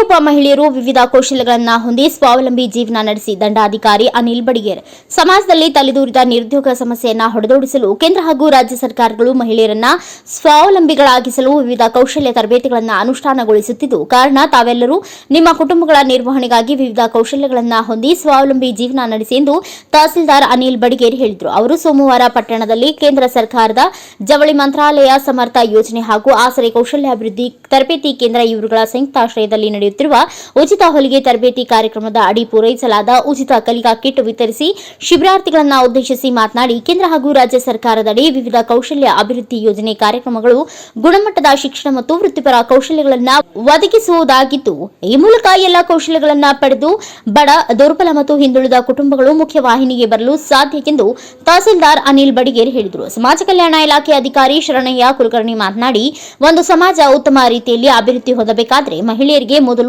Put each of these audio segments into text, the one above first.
ಪ್ರತಿಯೊಬ್ಬ ಮಹಿಳೆಯರು ವಿವಿಧ ಕೌಶಲ್ಯಗಳನ್ನು ಹೊಂದಿ ಸ್ವಾವಲಂಬಿ ಜೀವನ ನಡೆಸಿ ದಂಡಾಧಿಕಾರಿ ಅನಿಲ್ ಬಡಿಗೇರ್. ಸಮಾಜದಲ್ಲಿ ತಲೆದೂರಿದ ನಿರುದ್ಯೋಗ ಸಮಸ್ಯೆಯನ್ನು ಹೊಡೆದೋಡಿಸಲು ಕೇಂದ್ರ ಹಾಗೂ ರಾಜ್ಯ ಸರ್ಕಾರಗಳು ಮಹಿಳೆಯರನ್ನ ಸ್ವಾವಲಂಬಿಗಳಾಗಿಸಲು ವಿವಿಧ ಕೌಶಲ್ಯ ತರಬೇತಿಗಳನ್ನು ಅನುಷ್ಠಾನಗೊಳಿಸುತ್ತಿದ್ದು, ಕಾರಣ ತಾವೆಲ್ಲರೂ ನಿಮ್ಮ ಕುಟುಂಬಗಳ ನಿರ್ವಹಣೆಗಾಗಿ ವಿವಿಧ ಕೌಶಲ್ಯಗಳನ್ನು ಹೊಂದಿ ಸ್ವಾವಲಂಬಿ ಜೀವನ ನಡೆಸಿ ಎಂದು ತಹಸೀಲ್ದಾರ್ ಅನಿಲ್ ಬಡಿಗೇರ್ ಹೇಳಿದರು. ಅವರು ಸೋಮವಾರ ಪಟ್ಟಣದಲ್ಲಿ ಕೇಂದ್ರ ಸರ್ಕಾರದ ಜವಳಿ ಮಂತ್ರಾಲಯ ಸಮರ್ಥ ಯೋಜನೆ ಹಾಗೂ ಆಸರೆ ಕೌಶಲ್ಯಾಭಿವೃದ್ಧಿ ತರಬೇತಿ ಕೇಂದ್ರ ಇವರುಗಳ ಸಂಯುಕ್ತಾಶ್ರಯದಲ್ಲಿ ನಡೆಯುತ್ತಿರುವ ಉಚಿತ ಹೊಲಿಗೆ ತರಬೇತಿ ಕಾರ್ಯಕ್ರಮದ ಅಡಿ ಪೂರೈಸಲಾದ ಉಚಿತ ಕಲಿಕಾ ಕಿಟ್ ವಿತರಿಸಿ ಶಿಬಿರಾರ್ಥಿಗಳನ್ನು ಉದ್ದೇಶಿಸಿ ಮಾತನಾಡಿ ಕೇಂದ್ರ ಹಾಗೂ ರಾಜ್ಯ ಸರ್ಕಾರದಡಿ ವಿವಿಧ ಕೌಶಲ್ಯ ಅಭಿವೃದ್ಧಿ ಯೋಜನೆ ಕಾರ್ಯಕ್ರಮಗಳು ಗುಣಮಟ್ಟದ ಶಿಕ್ಷಣ ಮತ್ತು ವೃತ್ತಿಪರ ಕೌಶಲ್ಯಗಳನ್ನು ಒದಗಿಸುವುದಾಗಿದ್ದು, ಈ ಮೂಲಕ ಎಲ್ಲ ಕೌಶಲ್ಯಗಳನ್ನು ಪಡೆದು ಬಡ, ದುರ್ಬಲ ಮತ್ತು ಹಿಂದುಳಿದ ಕುಟುಂಬಗಳು ಮುಖ್ಯವಾಹಿನಿಗೆ ಬರಲು ಸಾಧ್ಯ ಎಂದು ತಹಸೀಲ್ದಾರ್ ಅನಿಲ್ ಬಡಿಗೇರ್ ಹೇಳಿದರು. ಸಮಾಜ ಕಲ್ಯಾಣ ಇಲಾಖೆ ಅಧಿಕಾರಿ ಶರಣಯ್ಯ ಕುಲಕರ್ಣಿ ಮಾತನಾಡಿ, ಒಂದು ಸಮಾಜ ಉತ್ತಮ ರೀತಿಯಲ್ಲಿ ಅಭಿವೃದ್ಧಿ ಹೊಂದಬೇಕಾದರೆ ಮಹಿಳೆಯರಿಗೆ ಮೊದಲು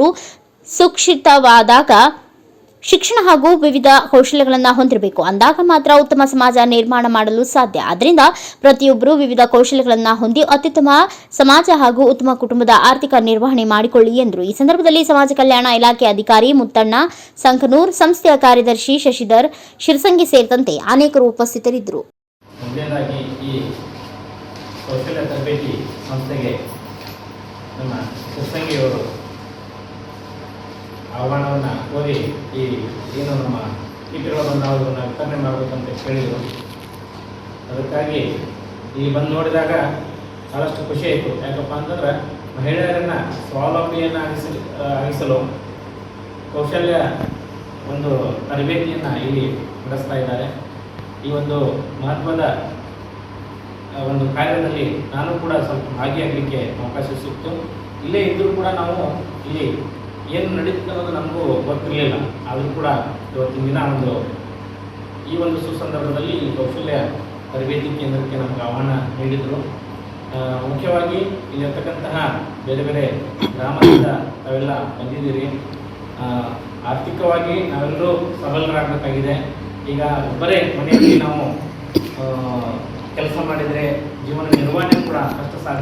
ಸುಕ್ಷಿತವಾದಾಗ ಶಿಕ್ಷಣ ಹಾಗೂ ವಿವಿಧ ಕೌಶಲ್ಯಗಳನ್ನು ಹೊಂದಿರಬೇಕು. ಅಂದಾಗ ಮಾತ್ರ ಉತ್ತಮ ಸಮಾಜ ನಿರ್ಮಾಣ ಮಾಡಲು ಸಾಧ್ಯ. ಆದ್ದರಿಂದ ಪ್ರತಿಯೊಬ್ಬರು ವಿವಿಧ ಕೌಶಲ್ಯಗಳನ್ನು ಹೊಂದಿ ಅತ್ಯುತ್ತಮ ಸಮಾಜ ಹಾಗೂ ಉತ್ತಮ ಕುಟುಂಬದ ಆರ್ಥಿಕ ನಿರ್ವಹಣೆ ಮಾಡಿಕೊಳ್ಳಿ ಎಂದರು. ಈ ಸಂದರ್ಭದಲ್ಲಿ ಸಮಾಜ ಕಲ್ಯಾಣ ಇಲಾಖೆ ಅಧಿಕಾರಿ ಮುತ್ತಣ್ಣ ಸಂಕನೂರ್, ಸಂಸ್ಥೆಯ ಕಾರ್ಯದರ್ಶಿ ಶಶಿಧರ್, ಶಿರಸಂಗಿ ಸೇರಿದಂತೆ ಅನೇಕರು ಉಪಸ್ಥಿತರಿದ್ದರು. ಕೌಶಲ್ಯ ತರಬೇತಿ ಸಂಸ್ಥೆಗೆ ನಮ್ಮ ಆಹ್ವಾನವನ್ನು ಓದಿ ಈ ಏನು ನಮ್ಮ ಕೀಟಗಳನ್ನು ನಾವು ಅದನ್ನು ವಿತರಣೆ ಮಾಡಬೇಕಂತ ಕೇಳಿದರು. ಅದಕ್ಕಾಗಿ ಈ ಬಂದು ನೋಡಿದಾಗ ಭಾಳಷ್ಟು ಖುಷಿ ಆಯಿತು. ಯಾಕಪ್ಪ ಅಂತಂದ್ರೆ ಮಹಿಳೆಯರನ್ನು ಸ್ವಾವಲಂಬಿಯನ್ನು ಆಗಿಸಲು ಆಗಿಸಲು ಕೌಶಲ್ಯ ಒಂದು ತರಬೇತಿಯನ್ನು ಇಲ್ಲಿ ನಡೆಸ್ತಾ ಇದ್ದಾರೆ. ಈ ಒಂದು ಮಹತ್ವದ ಒಂದು ಕಾರ್ಯದಲ್ಲಿ ನಾನು ಕೂಡ ಸ್ವಲ್ಪ ಭಾಗಿಯಾಗಲಿಕ್ಕೆ ಅವಕಾಶ ಸಿಕ್ತು. ಇಲ್ಲೇ ಇದ್ದರೂ ಕೂಡ ನಾವು ಇಲ್ಲಿ ಏನು ನಡೀತು ಅನ್ನೋದು ನಮಗೂ ಗೊತ್ತಿರಲಿಲ್ಲ. ಆದರೂ ಕೂಡ ಇವತ್ತಿನ ದಿನ ಒಂದು ಈ ಒಂದು ಸುಸಂದರ್ಭದಲ್ಲಿ ಕೌಶಲ್ಯ ತರಬೇತಿ ಕೇಂದ್ರಕ್ಕೆ ನಮಗೆ ಆಹ್ವಾನ ನೀಡಿದರು. ಮುಖ್ಯವಾಗಿ ಇಲ್ಲಿರ್ತಕ್ಕಂತಹ ಬೇರೆ ಬೇರೆ ಗ್ರಾಮದಿಂದ ತಾವೆಲ್ಲ ಬಂದಿದ್ದೀರಿ. ಆರ್ಥಿಕವಾಗಿ ನಾವೆಲ್ಲರೂ ಸಬಲರಾಗಬೇಕಾಗಿದೆ. ಈಗ ಒಬ್ಬರೇ ಮನೆಯಲ್ಲಿ ನಾವು ಕೆಲಸ ಮಾಡಿದರೆ ಜೀವನ ನಿರ್ವಹಣೆ ಕೂಡ ಕಷ್ಟ ಸಾಧ್ಯ